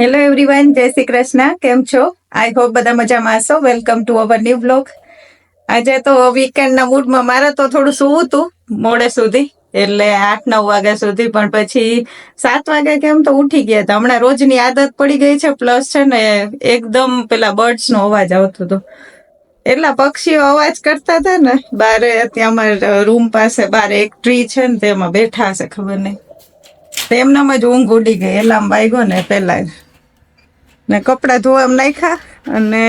Hello everyone જય શ્રી કૃષ્ણ કેમ છો આઈ હોપ બધા મજામાં હશો. Welcome to our new blog આજે તો વીકેન્ડના મૂડમાં મારે તો થોડું સૂવું હતું, મોડે સુધી. એટલે આઠ, નવ વાગ્યા સુધી. પણ પછી સાત વાગ્યા કેમ તો ઉઠી ગયા હતા. હમણાં રોજની આદત પડી ગઈ છે. પ્લસ છે ને એકદમ પેલા બર્ડ્સ નો અવાજ આવતો હતો. એટલા પક્ષીઓ અવાજ કરતા હતા ને, બારે ત્યાં અમારા રૂમ પાસે બારે એક ટ્રી છે ને, તેમાં બેઠા હશે ખબર નહીં. તેમનામાં જ ઊંઘ ઉડી ગઈ. એલામ વાગ્યો ને પેલા જ. ને કપડાં ધોવા નાખ્યા અને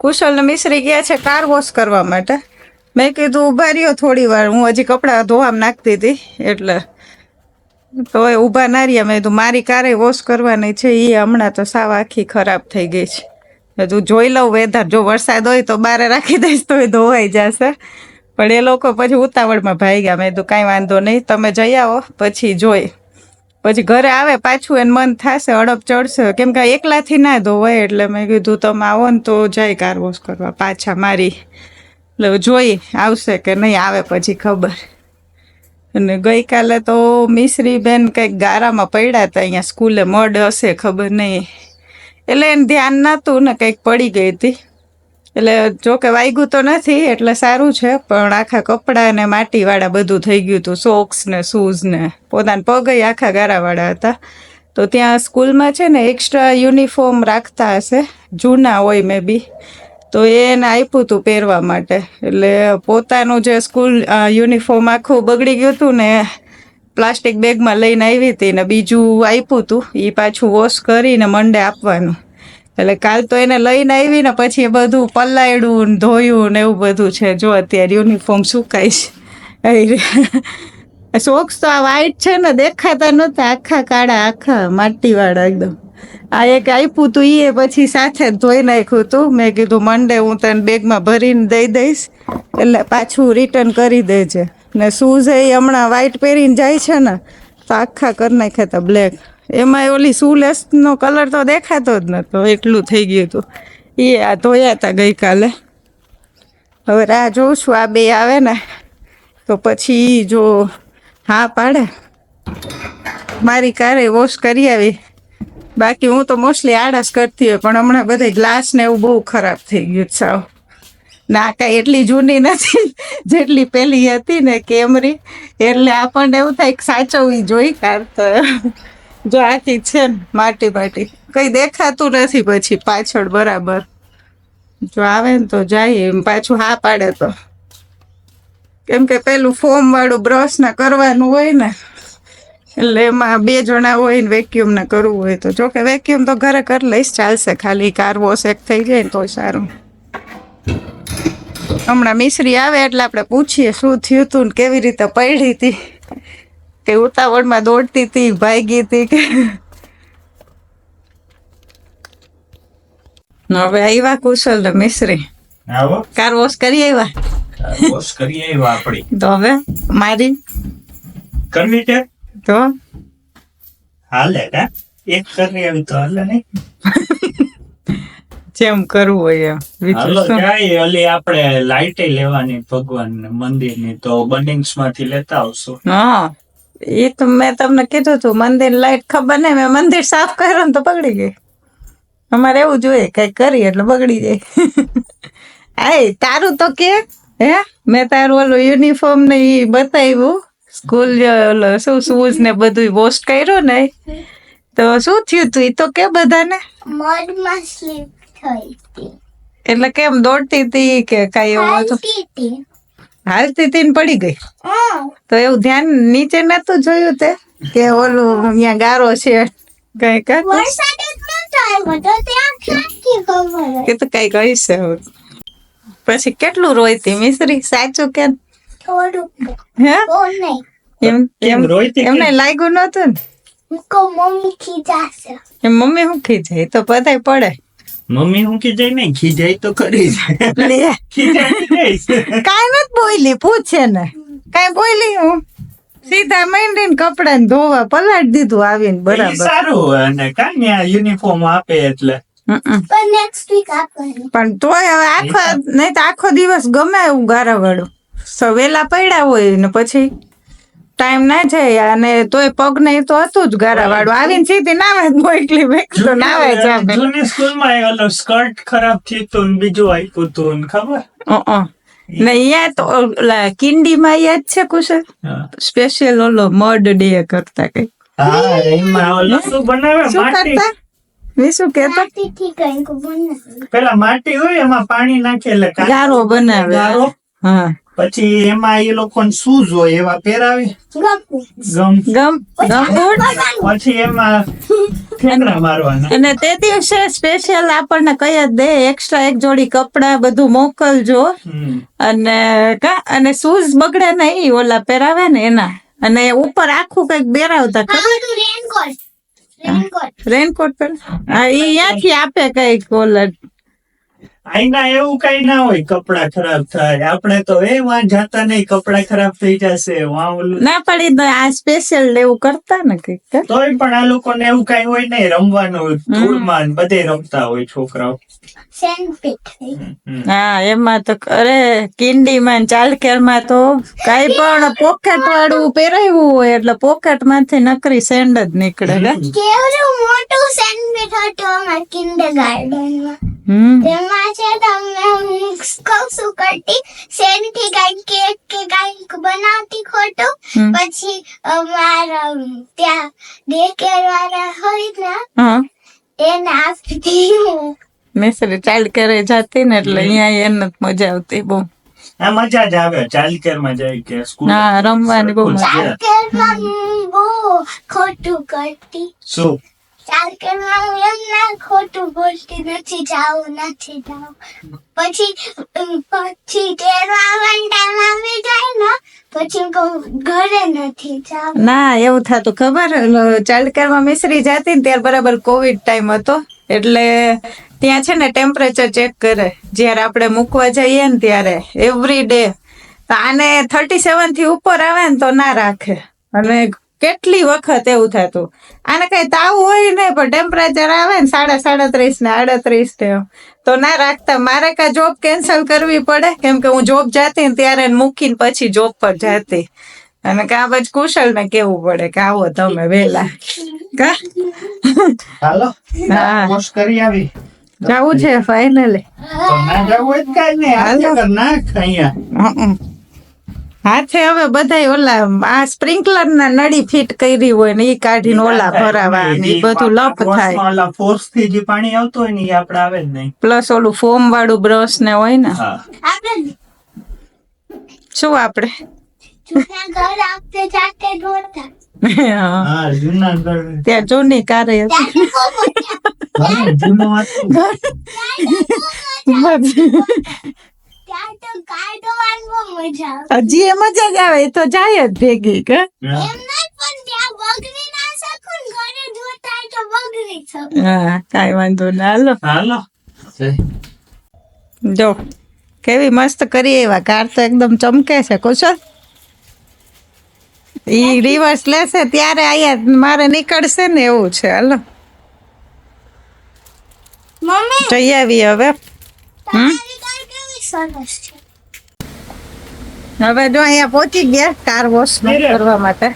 કુશલને મિશ્રી ગયા છે કાર વોશ કરવા માટે. મેં કીધું ઊભા રહ્યો થોડી વાર. હું હજી કપડાં ધોવામાં નાખતી હતી, એટલે તો એ ઊભા ના રહ્યા. મેં કીધું, મારી કારે વોશ કરવાની છે એ હમણાં તો સાવ આખી ખરાબ થઈ ગઈ છે. તું જોઈ લઉં વેધર, જો વરસાદ હોય તો બારે રાખી દઈશ, તો એ ધોવાઈ જશે. પણ એ લોકો પછી ઉતાવળમાં ભાઈ ગયા. મેં કીધું, કાંઈ વાંધો નહીં, તમે જઈ આવો, પછી જોઈ. પછી ઘરે આવે પાછું એને મન થશે, અડપ ચડશે. કેમ કે એકલાથી ના ધોવાય એટલે મેં કીધું, તમે આવો ને તો જાય કાર વોશ કરવા પાછા મારી. એટલે જોઈ આવશે કે નહીં આવે પછી ખબર. અને ગઈકાલે તો મિશ્રી બેન કંઈક ગારામાં પડ્યા હતા અહીંયા સ્કૂલે મડ હશે ખબર નહીં. એટલે એને ધ્યાન નહોતું ને કંઈક પડી ગઈ હતી. એટલે જો કે વાગ્યું તો નથી, એટલે સારું છે, પણ આખા કપડાં ને માટીવાળા બધું થઈ ગયું હતું સોક્સ ને શૂઝ ને. પોતાના પગ આખા ગારાવાળા હતા. તો ત્યાં સ્કૂલમાં છે ને એક્સ્ટ્રા યુનિફોર્મ રાખતા હશે, જૂના હોય મે બી. તો એ એને આપ્યું હતું પહેરવા માટે. એટલે પોતાનું જે સ્કૂલ યુનિફોર્મ આખું બગડી ગયું હતું ને પ્લાસ્ટિક બેગમાં લઈને આવી હતી ને બીજું આપ્યું હતું એ પાછું વોશ કરીને મંડે આપવાનું. એટલે કાલ તો એને લઈને આવી ને પછી એ બધું પલાયડું ને ધોયું ને એવું બધું છે. જો અત્યારે યુનિફોર્મ સુકાય છે. સોક્સ તો આ વ્હાઈટ છે ને, દેખાતા નહોતા. આખા કાળા, આખા માટીવાળા એકદમ. આ એક આપ્યું તું એ પછી સાથે ધોઈ નાખ્યું તું. મેં કીધું, મંડે હું તને બેગમાં ભરીને દઈ દઈશ. એટલે પાછું રિટર્ન કરી દેજે. ને શૂઝ એ હમણાં વ્હાઈટ પહેરીને જાય છે ને, તો આખા કરી નાખ્યા હતા બ્લેક એમાં ઓલી સુલેસનો કલર તો દેખાતો જ નહોતો એટલું થઈ ગયું હતું એ આ ધોયા હતા ગઈકાલે. હવે રાહ જોઉં છું આ બે આવે ને તો પછી જો હા પાડે. મારી કારે વોશ કરી આવી. બાકી હું તો મોસ્ટલી આળસ કરતી હોય, પણ હમણાં બધા ગ્લાસ ને એવું બહુ ખરાબ થઈ ગયું સાવ. ના કાંઈ એટલી જૂની નથી, જેટલી પેલી હતી ને કેમરી, એટલે આપણને એવું થાય સાચવવી જોઈ કાર તો જો આખી છે ને, માટી માટી કઈ દેખાતું નથી પછી પાછળ બરાબર. જો આવે ને તો જાય એમ, પાછું હા પાડે તો. કેમ કે પેલું ફોમ વાળું બ્રશ ને કરવાનું હોય ને, એટલે એમાં બે જણા હોય ને વેક્યુમ ને કરવું હોય તો. જોકે વેક્યુમ તો ઘરે કરી લઈશ, ચાલશે ખાલી. કાર વોશ એક થઈ જાય ને તો સારું. હમણાં મિશ્રી આવે એટલે આપણે પૂછીએ શું થયું હતું ને કેવી રીતે પડી હતી. કે ઉતાવળમાં દોડતી હતી ભાગી હતી કે હવે આવ્યા કુશલ ને મિશ્રી કાર વોશ કરી આવ્યા વોશ કરી આવ્યા આપણી. તો હવે મારી. કરવી છે? તો? હાલે કા? એક કરી આવી તો હાલે નહીં. જેમ કરવું હોય એમ. હાલો જાય ઓલી આપણે લાઈટે લેવાની ભગવાન મંદિરની તો બનિંગ્સમાંથી લેતા આવશું. હા. એ તો મેં તમને કીધું હતું મંદિર લાઈટ ખબર નહીં મેં મંદિર સાફ કર્યું ને તો બગડી ગઈ. અમારે એવું જોઈએ કઈ કરી એટલે બગડી જાય. આય તારું તો કે હે? મેં તારું ઓલું યુનિફોર્મ ને એ બતાવ્યું સ્કૂલ ઓલો શું શૂઝ ને બધું વોશ કર્યું ને તો શું થયું તું? એ તો કે બધાને? મડમાં સ્લીપ થઈ એટલે કેમ દોડતી હતી કે કઈ એવું હતું. હાલતી હતી હાલતી હતી ને પડી ગઈ. તો એવું ધ્યાન નીચે નતું જોયું તે કે ઓલું અહીંયા ગારો છે કઈ કા તો ત્યાં ક્યાંથી ખબર કે તો કઈ કહી છે પછી કેટલું રોઈતી મિશ્રી? સાચું કે હે? એમ એમ રોઈતી એમને લાગ્યું નતું ને? મમ્મી ખીજાશે. એમ મમ્મી શું ખીજાય? તો બધાય પડે. મમ્મી હું ખીજાય નહીં? ખીજાય તો કરી જાય કાંઈ નથી પૂછે ને. કઈ બોલી હું? સીધા માંડીને કપડા ને ધોવા પલાટ દીધું આવીને બરાબર. સારું અને કાંઈ યુનિફોર્મ આપે એટલે. પણ નેક્સ્ટ વીક આપણે પણ તોય હવે આખો નહીં તો આખો દિવસ ગમે એવું ગારા વાળું સવેલા પડ્યા હોય ને પછી ટાઈમ ના જાય અને તોય પગ ને તો હતું જ ગારા વાળું આવીને સીધી નાવે મોકલી મેં. કીધું નાવે જ આવે. જૂની સ્કૂલમાં એ ઓલો સ્કર્ટ ખરાબ થયું હતું બીજું આપ્યું હતું ખબર? અ. ને અહીંયા તો ઓલા કિંડીમાં યાદ છે કુશળ સ્પેશિયલ ઓલો મડ ડે કરતા કઈ હા એમાં ઓલો શું બનાવે? શું કરતા? મેં શું કેતા માટીથી કંઈક બનાવ્યું. પેલા માટી હોય એમાં પાણી નાખે એટલે ગારો બનાવે. ગારો? હા. પછી એમાં એ લોકોને શૂઝ હોય એવા પહેરાવે? ગમ. ગમ પછી એમાં ઠેકડા મારવાના. અને તે દિવસે સ્પેશિયલ આપણને કઈ દે એક્સ્ટ્રા એક જોડી કપડા બધું મોકલજો. અને કા અને શૂઝ બગડે નહીં ઓલા પહેરાવે ને એના. અને ઉપર આખું કંઈક બેરાવતા રેનકોટ રેનકોટ હા. એ ત્યાંથી આપે કંઈક ઓલા આઈના એવું કઈ ના હોય કપડા ખરાબ થાય. આપણે તો એ વાં જાતા નહીં કપડા ખરાબ થઈ જશે વાં ઓલું. ના પડી તો આ સ્પેશિયલ એવું કરતા ને કંઈક તોય પણ આ લોકોને એવું કઈ હોય નહીં રમવાનું ધૂળમાં બધે રમતા હોય છોકરાઓ. હા એમાં તો અરે કિંડીમાં ચાલકેરમાં તો કઈ પણ પોકેટ વાળું પહેરાવ્યું હોય એટલે પોકેટમાંથી નકરી સેન્ડ જ નીકળે? કેવડું મોટું સેન્ડપીટ હતું અમારા કિન્ડરગાર્ટનમાં હમ તેમાં છે તમને હું કહું છું કરતી શેનથી કંઈક કેક કે કંઈક બનાવતી ખોટું પછી અમારા ત્યાં ડે કેર હોય ને એને આપતી હું. મિસરી ચાઇલ્ડ કેરે જાતી ને એટલે અહીંયા એને જ મજા આવતી બહુ. આ મજા જ આવે ચાલકેરમાં જાય કે સ્કૂલ હા રમવાની બહુ મજા હું બહુ ખોટું કરતી. શું? ચાલકેરમાં હું ખોટું બોલતી નથી જાવ નથી જાવ પછી પછી તેરવા ટાઈમ આવી જાય ને ના, એવું થતું ખબર? ચાલકારમાં મિસરી જાતી ને ત્યારે બરાબર કોવિડ ટાઈમ હતો. એટલે ત્યાં છે ને ટેમ્પરેચર ચેક કરે. જ્યારે આપણે મૂકવા જઈએ ને ત્યારે એવરી ડે આને થર્ટી સેવનથી ઉપર આવે ને તો ના રાખે. અને કેટલી વખત એવું થતું? આને કઈ તાવ હોય ને પણ ટેમ્પરેચર આવે ને સાડા સાડત્રીસ ને આડત્રીસ ને તો ના રાખતા મારે કા જોબ કેન્સલ કરવી પડે? કેમ કે હું જોબ જાતી ને ત્યારે મૂકીને પછી જોબ પર જાતી. અને કા પછી કુશલ ને કેવું પડે કે આવો તમે વેલા. કા? હાલો હા. પોસ્ટ કરી આવી. જવું છે ફાઇનલી ના જવું જ કઈ નહીં. કર નાખ અહીંયા હાથે હવે બધા ઓલા આ સ્પ્રિંકલર ના નળી ફિટ કરી હોય ને એ કાઢીને ઓલા ભરાવા ને બધું લપ થાય. ઓલા ફોર્સથી જે પાણી આવતું હોય ને એ આપણે આવે જ નહીં. પ્લસ ઓલું ફોમ વાળું બ્રશ ને હોય ને. શું આપણે ત્યાં જૂની કારે હતી. હજી એ મજા જ આવે એ તો જાય જ ભેગી કે? હા. એમ કાંઈ વાંધો ના હાલો. હાલો. જો કેવી મસ્ત કરી એવા. કાર તો એકદમ ચમકે છે કુશલ ઈ રિવર્સ લેશે ત્યારે અહીંયા મારે નીકળશે ને એવું છે હાલો. જઈ આવી હવે. કેવી સરસ છે હવે જો અહીંયા પહોંચી ગયા કાર વોશ. કરવા માટે.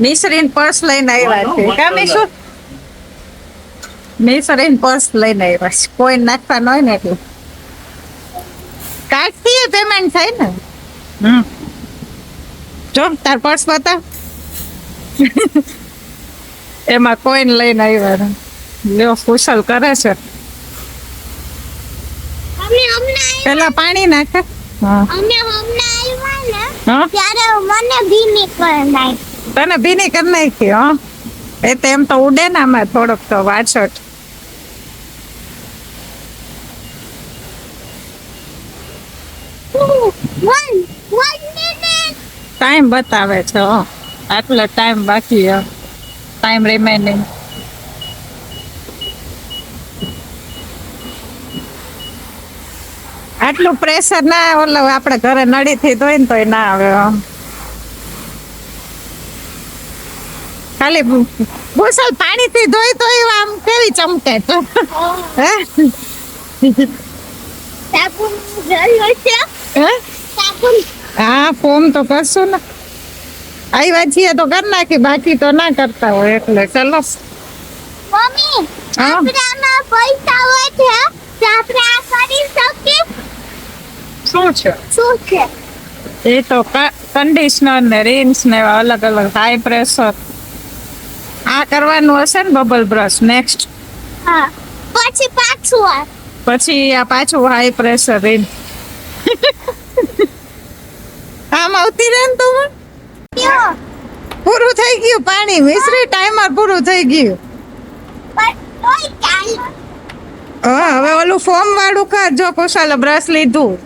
મિસરીન પર્સ લઈને આવ્યા છે. કા મિશુ? મિસરીન પર્સ લઈને આવ્યા છે. કોઈ નાખવાનું હોય ને એટલે. કાર્ડથી પેમેન્ટ થાય ને. હમ. જો તાર પર્સ બતાવ. એમાં કોઈન લઈને આવ્યા લ્યો કુશલ કરે છે. પેલા પાણી નાખે. હા. હમણાં આવ્યા ને ત્યારે મને બી નીકળ તને ભીની કરી નાખી હો? એ તો એમ તો ઉડે ને આમાં થોડોક તો વાછટ. ટાઈમ બતાવે છે આટલો ટાઈમ બાકી હે. ટાઈમ રિમેનિંગ આટલું પ્રેશર ના ઓલો આપણે ઘરે નળીથી ધોઈને તોય ના આવે ખાલી ભૂસલ પાણીથી ધોઈ તો આમ કેવી ચમકે છે? હે? ફોન તો કરશું ને. આવ્યા છીએ તો કરી નાખી બાકી તો ના કરતા હોય એટલે. ચલો. મમ્મી આપણે આમાં પૈસા હોય છે આપણે આ કરી શકીએ? શું છે? શું છે? એ તો કન્ડિશનર ને રિન્સ ને અલગ અલગ હાઈ પ્રેશર આ કરવાનું હશે ને બબલ બ્રશ નેક્સ્ટ હા પછી પાછું પછી આ પાછું હાઈ પ્રેશર રિન આમ આવતી રહે ને તું? પૂરું થઈ ગયું પાણી મિશ્રી ટાઈમર પૂરું થઈ ગયું. હા હવે ઓલું ફોર્મ વાળું કર જો કુશાલ બ્રશ લીધું.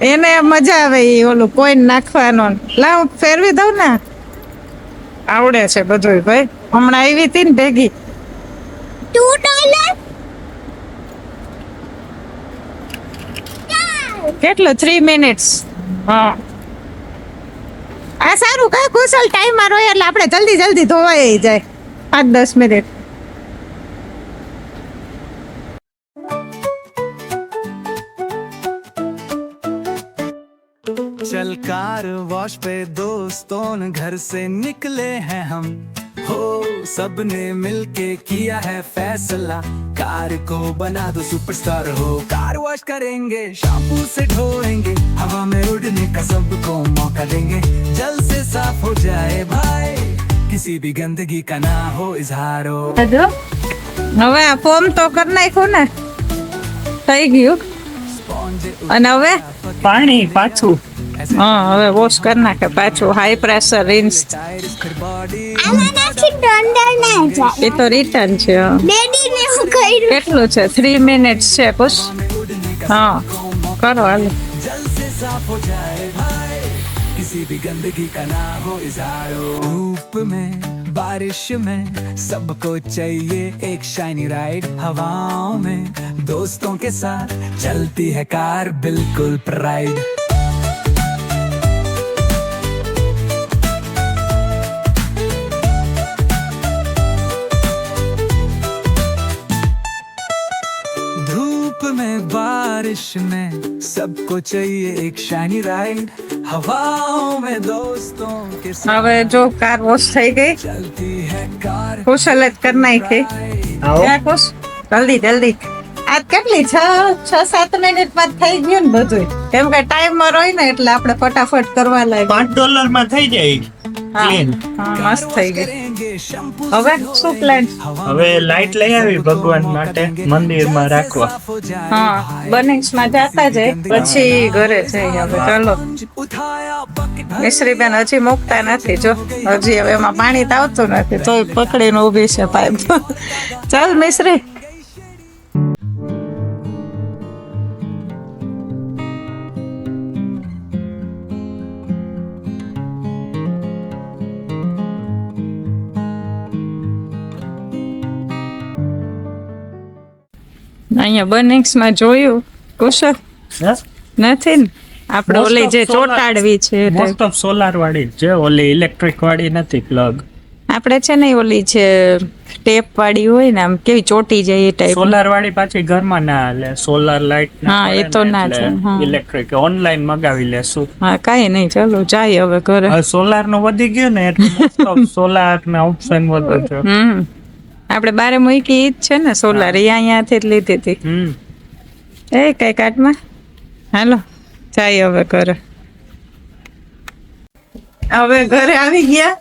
એને મજા આવે એ ઓલું કોઈન નાખવાનો. લાવ ફેરવી દઉં ને. આવડે છે બધું ભાઈ. હમણાં આવી હતી ને ભેગી. કેટલું? થ્રી મિનિટ્સ હા. આ સારું કાંઈ કુશલ ટાઈમર હોય એટલે આપણે જલ્દી જલ્દી ધોવાઈ જાય. પાંચ દસ મિનિટ चल कार वॉश पे दोस्तों न घर से निकले हैं हम हो सबने मिलके किया है फैसला कार को बना दो सुपरस्टार हो कार वॉश करेंगे शैम्पू से धोएंगे हवा में उड़ने का सबको मौका देंगे जल से साफ हो जाए भाई किसी भी गंदगी का ना हो इजहार हो હવે આ ફોર્મ તો કરી નાખ્યું ને થઈ ગયું स्पॉन्ज અને હવે પાણી પાછું હા હવે વોશ કરી નાખે પાછું હાઈ પ્રેશર રિન્સ बॉडी આમાં નાખી ડંડર ના જાય એ તો રિટર્ન છે હા. ડેડીને હું કર્યું કેટલું છે થ્રી મિનિટ્સ છે કુશ હા કરો હાલો जल से साफ हो जाए भाई किसी भी गंदगी का ना हो इजहार हो धूप में बारिश में सबको चाहिए एक शाइनी राइड हवाओं में दोस्तों के साथ चलती है कार बिल्कुल प्राइड सबको चाहिए एक शाइनी राइड हवाओं में दोस्तों के साथ હવે જો કાર વોશ થઈ ગઈ चलती है कार કુશલ જ કરી નાખી આવો ક્યાં કુશ જલ્દી જલ્દી આજ કેટલી છ છ સાત મિનિટ માં થઈ ગયું ને બધું કેમ કે ટાઈમર હોય ને એટલે આપણે ફટાફટ કરવા લાગે પાંચ ડોલર માં થઈ જાય ક્લીન. મસ્ત થઈ ગઈ. હવે શું પ્લાન હવે લાઈટ લઈ આવી ભગવાન માટે મંદિરમાં રાખવા. હા બનેક્સમાં જાતા જાય પછી ઘરે જઈ હવે. ચાલો. મિશ્રીબેન હજી મૂકતા નથી જો. હજી હવે એમાં પાણી તો આવતું નથી તોય પકડીને ઊભી છે પાઇપ. ચાલ મિશ્રી. અહીંયા બનિંગ્સમાં જોયું? કુશક નથી ને? આપણે ઓલી જે ચોટાડવી છે મોસ્ટ ઓફ સોલાર વાળી જે ઓલી ઇલેક્ટ્રિક વાળી નથી પ્લગ આપણે છે ને ઓલી છે ટેપ વાળી હોય ને આમ કેવી ચોટી જાય એ ટાઈપ સોલાર વાળી પાછી ઘરમાં ના હાલે. સોલાર લાઈટ હા, એ તો ના છે ઇલેક્ટ્રિક ઓનલાઈન મગાવી લેશું. હા કાઈ નહીં ચાલો જાય હવે ઘરે. સોલારનું વધી ગયું ને એટલે સોલાર ને ઓપ્શન વધુ છે. હમ. આપણે બારે મૂકી ઈ જ છે ને સોલાર એ અહીંયાથી જ લીધી હતી. હમ. એ કઈ કાટમાં? હાલો જાય હવે ઘરે. હવે ઘરે આવી ગયા.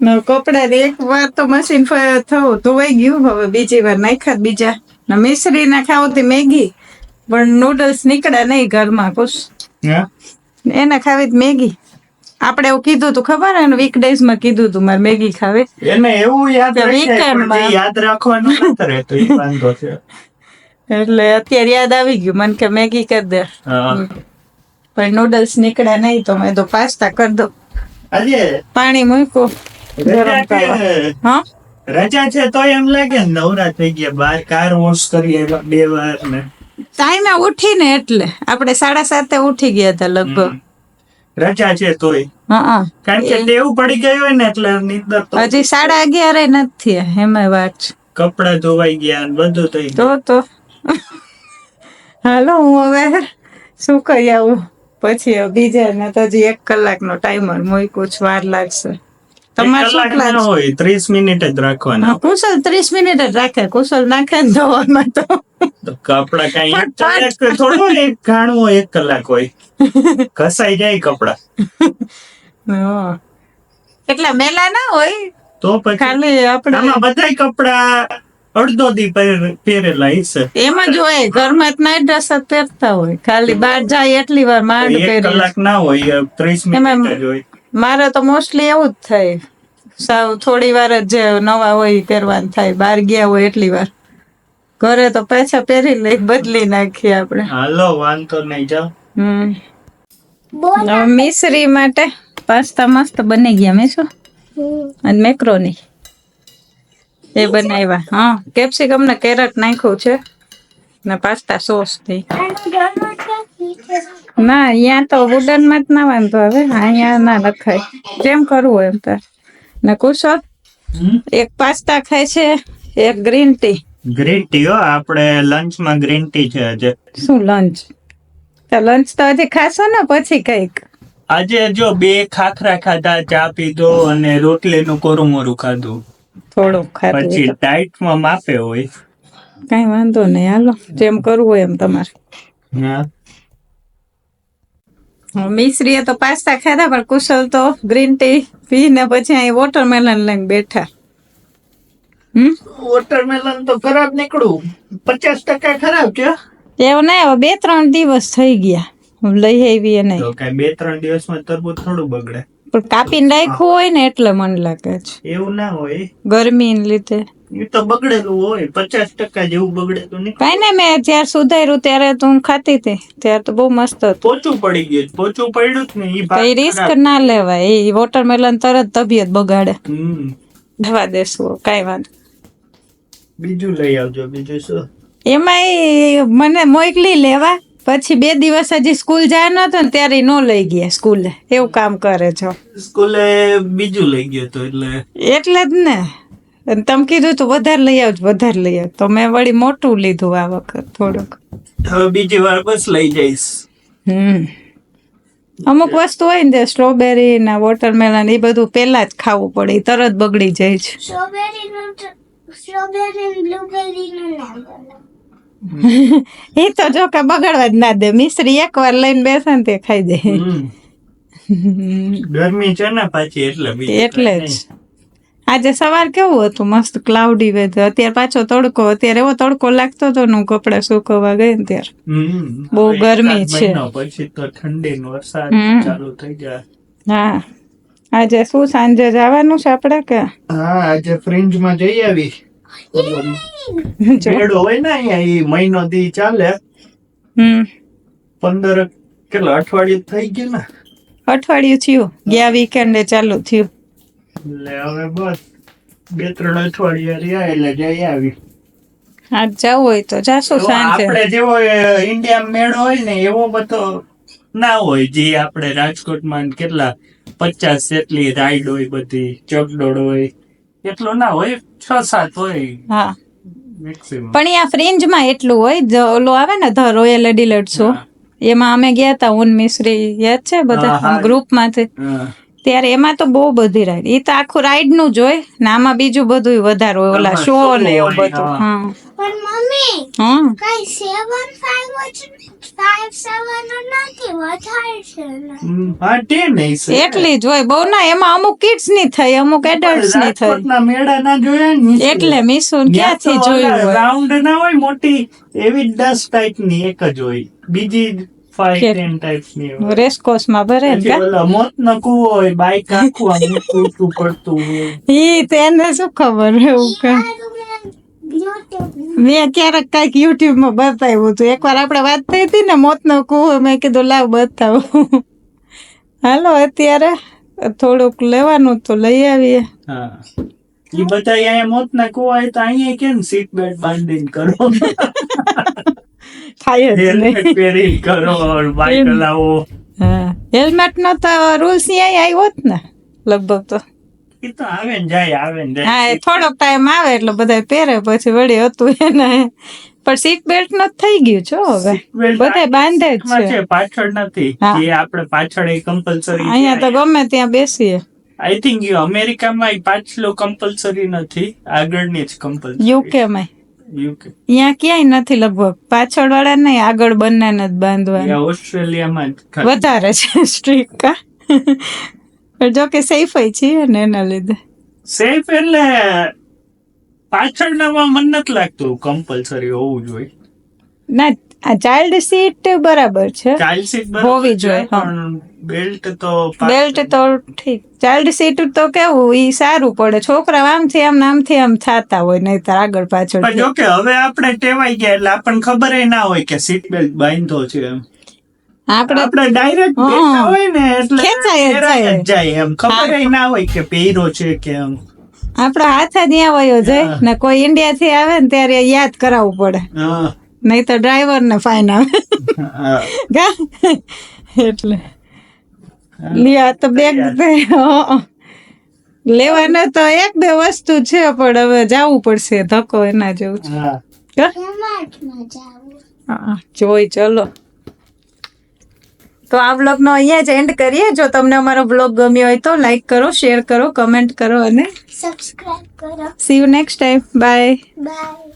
ને કપડા એક વાર તો મશીન થવું ધોવાઈ ગયું હવે. બીજી વાર નાખ્યા બીજા. ને મિશ્રી ના ખાવતી મેગી. પણ નૂડલ્સ નીકળ્યા નહીં ઘરમાં કુશ. હા? એને ખાવી જ મેગી. આપણે એવું કીધું તું ખબર? હે વીક ડેઝમાં કીધું તું મારે મેગી ખાવે. એને એવું યાદ પણ માં. યાદ રાખવાનું નથી રહેતું એ વાંધો છે. એટલે અત્યારે યાદ આવી ગયું મને કે મેગી કરી દે. પણ નૂડલ્સ નીકળ્યા નહીં તો મેં તો પાસ્તા કરી દો પાણી કરવા. હા? રજા છે તો એમ લાગે નવરા થઈ ગયા બાર કાર વોશ કરીએ બે વાર ને. ટાઈમે ઉઠીને એટલે. આપણે સાડા સાતે ઉઠી ગયા હતા લગભગ. રજા છે તોય. કારણ કે ટેવ પડી ગઈ હોય ને એટલે નીંદર તો હજી સાડા અગિયાર નથી એમાં વાત કપડા ધોવાઈ ગયા ને બધું થઈ ગયું. તો. તો હાલો હું હવે શું કરી આવું? પછી બીજા ને તો હજી એક કલાકનો ટાઈમર મૂક્યું છું વાર લાગશે. તમારે શું? હોય ત્રીસ મિનિટ જ રાખવાના. કુશલ ત્રીસ મિનિટ જ રાખે કુશલ નાખે ને ધોવામાં તો. તો કપડા કઈ થોડું એક ઘાણું હોય એક કલાક હોય. ઘસાઈ જાય કપડા. એટલા મેલા ના હોય? તો પછી ખાલી આપણે આમાં બધા કપડા અડધો દી પહેર- પહેરેલા હશે એમાં જ હોય ઘરમાં જ નાઈટ ડ્રેસ જ પહેરતા હોય. ખાલી બહાર જાય એટલી વાર માંડ એક કલાક ના હોય ત્રીસ મિનિટ જ હોય. મારે તો મોસ્ટલી એવું જ થાય. સાવ થોડી વાર જ જે નવા હોય પહેરવાનું થાય. બહાર ગયા હોય એટલી વાર. ઘરે તો પાછા પહેરી લઈ બદલી નાખીએ આપણે. હાલો વાંધો નહીં જાઓ. મિશ્રી માટે પાસ્તા મસ્ત બની ગયા મેસો શું અને મેક્રોની. એ બનાવ્યા. હા કેપ્સિકમ ને કેરેટ નાખ્યું છે. ને પાસ્તા સોસથી. ના અહીંયા તો વુડનમાં જ ના વાંધો હવે અહીંયા ના લખાય. જેમ કરવું એમ તાર ને કુશો? એક પાસ્તા ખાય છે એક ગ્રીન ટી. ગ્રીન ટી હો આપણે લંચમાં ગ્રીન ટી છે આજે. શું લંચ? તો લંચ તો હજી ખાશો ને પછી કંઈક? આજે જો બે ખાખરા ખાધા ચા પીધો અને રોટલીનું કોરું મોરું ખાધું. થોડુંક ખાધું પછી ટાઈટમાં ડાયટમાં માપે હોય. કાંઈ વાંધો નહીં. હાલો જેમ કરવું હોય એમ તમારે. હા. મિશ્રીએ તો પાસ્તા ખાધા પણ કુશલ તો ગ્રીન ટી પીને પછી અહીં વોટરમેલન લઈને બેઠા. હમ? વોટરમેલન તો ખરાબ નીકળું પચાસ ટકા ખરાબ છે. એવું નહીં હવે બે ત્રણ દિવસ થઈ ગયા. હું લઈ આવી નહીં બે ત્રણ દિવસમાં તરબૂચ થોડું બગડે. પણ કાપીને રાખ્યું હોય ને એટલે મને લાગે છે. એવું ના હોય. ગરમીને લીધે. એ તો બગડેલું હોય પચાસ ટકા જેવું બગડેલું નહીં. કાંઈ નહીં મેં જ્યારે સુધાર્યું ત્યારે તો હું ખાતી હતી. ત્યારે તો બહુ મસ્ત હતું. પોચું પડી ગયું પોચું પડ્યું જ ને એ રિસ્ક ના લેવાય. એ વોટરમેલન તરત તબિયત બગાડે. દવા દેશું કાંઈ વાંધો બીજું લઈ આવજો બીજું શું? એમાંય મને મોકલી લેવા. પછી બે દિવસ હજી સ્કૂલ જાય હતો ને ત્યારે નો લઈ ગયા સ્કૂલે. એવું કામ કરે છો. સ્કૂલે બીજું લઈ ગયો તો એટલે એટલે જ ને. અને તમે કીધું તું વધારે લઈ આવજો વધારે લઈ આવ તો મેં વળી મોટું લીધું આ વખત થોડુંક. હવે બીજી વાર બસ લઈ જઈશ. હમ. અમુક વસ્તુ હોય ને સ્ટ્રોબેરી ના વોટરમેલન એ બધું પેલા જ ખાવું પડે. તરત બગડી જાય છે. સ્ટ્રોબેરી નું સ્ટ્રોબેરી બ્લુબેરી નું નામ એ તો જો કે બગાડવા જ ના દે. મિશ્રી એકવાર લઈને બેસે ને તે ખાઈ દે. ગરમી છે ને પાછી એટલે એટલે જ. આજે સવાર કેવું હતું? મસ્ત ક્લાઉડી વેધર અત્યારે પાછો તડકો અત્યારે એવો તડકો લાગતો હતો ને હું કપડા સુકવવા ગઈ ને ત્યારે. બહુ ગરમી છે. પછી તો ઠંડી નો વરસાદ ચાલુ થઈ જાય. હા. આજે શું સાંજે જવાનું છે આપણે કે? હા આજે ફ્રિન્જમાં જઈ આવી. મેળો હોય ને અહીંયા એ મહિનો દી ચાલે. પંદર કેટલા અઠવાડિયું થઈ ગયું ને? અઠવાડિયું થયું. ગયા વીકેન્ડે ચાલુ થયું. એટલે હવે બસ બે ત્રણ અઠવાડિયા રહ્યા એટલે જઈ આવી. આજ જવું હોય તો જાશું સાંજે. આપણે જેવો ઇન્ડિયા મેળો હોય ને એવો બધો ના હોય. જે આપણે રાજકોટમાં કેટલા પચાસ જેટલી રાઈડ હોય બધી ચકડોળ હોય એટલો ના હોય. છ સાત હોય હા પણ અહીંયા ફ્રિન્જમાં એટલું હોય ઓલો આવે ને ધ રોયલ એડિલેટ શો એમાં અમે ગયા હતા ઉન મિશ્રી યાદ છે બધા. ગ્રુપમાંથી. ત્યારે એમાં તો બહુ બધી રાઈડ એ તો આખું રાઈડનું જ હોય ને આમાં બીજું બધું વધારે હોય ઓલા શો ને એવું બધું. હા. પણ મમ્મી હા. કઈ સેવન ફાઈવ જ ફાઈવ સેવન નથી વધારે છે ને. નહીં છે. એટલી જ હોય. બહુ ના એમાં અમુક કિડ્સની થઈ અમુક એડલ્ટ્સની થઈ. રાજકોટના મેળા ના જોયા ને એટલે મિસુન ક્યાંથી જોયું હોય? રાઉન્ડ ના હોય મોટી એવી દસ ટાઈપની એક જ હોય. બીજી ફાઈવ કે- ટેન ટાઈપની હોય. રેસકોર્સમાં ભરે મોત નો કુવો હોય બાઈક આખું પડતું ઈ તેને શું ખબર એવું મેં ક્યારેક કંઈક યુટ્યુબમાં બતાવ્યું હતું. એકવાર આપણે વાત થઈ હતી ને મોતનો કુવો મેં કીધું લાવ બતાવું. હાલો અત્યારે થોડુંક લેવાનું તો લઈ આવીએ. એ બધા અહીંયા મોત ના કૂવા તો અહીંયા કેમ સીટ બેલ્ટ બાંધીને કરો? થાય જ નહીં. હેલ્મેટ કરો બાઈક ચલાવો હા. હેલ્મેટ નો તો રૂલ્સ અહીંયા આવ્યો જ ને લગભગ તો. થોડોક ટાઈમ આવે એટલે બધા પહેરે પછી વળી હતું એને. પણ સીટ બેલ્ટ નો થઈ ગયું છો હવે. બધા બાંધે જ છે. પાછળ નથી. જે આપણે પાછળ એ કમ્પલસરી અહીંયા તો ગમે ત્યાં બેસીએ. આઈ થિંક અમેરિકામાં પાછલું કમ્પલસરી નથી આગળની જ કમ્પલસરી યુકે માં યુકે અહીંયા ક્યાંય નથી લગભગ. પાછળ વાળા નહીં આગળ બંને જ બાંધવા ઓસ્ટ્રેલિયામાં વધારે છે સ્ટ્રીક કા? પણ જો કે સેફ છીએ ને એના લીધે. સેફ એટલે પાછળનામાં મન નથી લાગતું કમ્પલસરી હોવું જોઈએ. ના આ ચાઇલ્ડ સીટ બરાબર છે. ચાઇલ્ડ સીટ હોવી જોઈએ, પણ બેલ્ટ તો બેલ્ટ તો ઠીક. ચાઇલ્ડ સીટ તો કેવું ઈ સારું પડે. છોકરા આમથી આમ આમથી આમ થતા હોય નહીતર આગળ પાછળ જો કે હવે આપણે ટેવાઈ ગયા એટલે આપણને ખબર ના હોય કે સીટ બેલ્ટ બાંધો છે એમ. આપણે આપણે ડાયરેક્ટ હોય ને એટલે ખેંચાય જ જાય. એમ. ખબર ના હોય કે પહેરો છે કે એમ આપણો હાથ જ ત્યાં વયો જાય ને કોઈ ઇન્ડિયા થી આવે ને ત્યારે યાદ કરાવવું પડે. નહીં તો ડ્રાઈવર ને ફાઇન આવે. એટલે. લ્યા તો બેગ લેવાના તો એક બે વસ્તુ છે પણ હવે જવું પડશે. ધક્કો એના જેવું છે. જોઈ ચલો. તો આ બ્લોગ નો અહીંયા જ એન્ડ કરીએ. જો તમને અમારો બ્લોગ ગમ્યો હોય તો લાઈક કરો શેર કરો કમેન્ટ કરો અને સબસ્ક્રાઇબ કરો. See you next time bye bye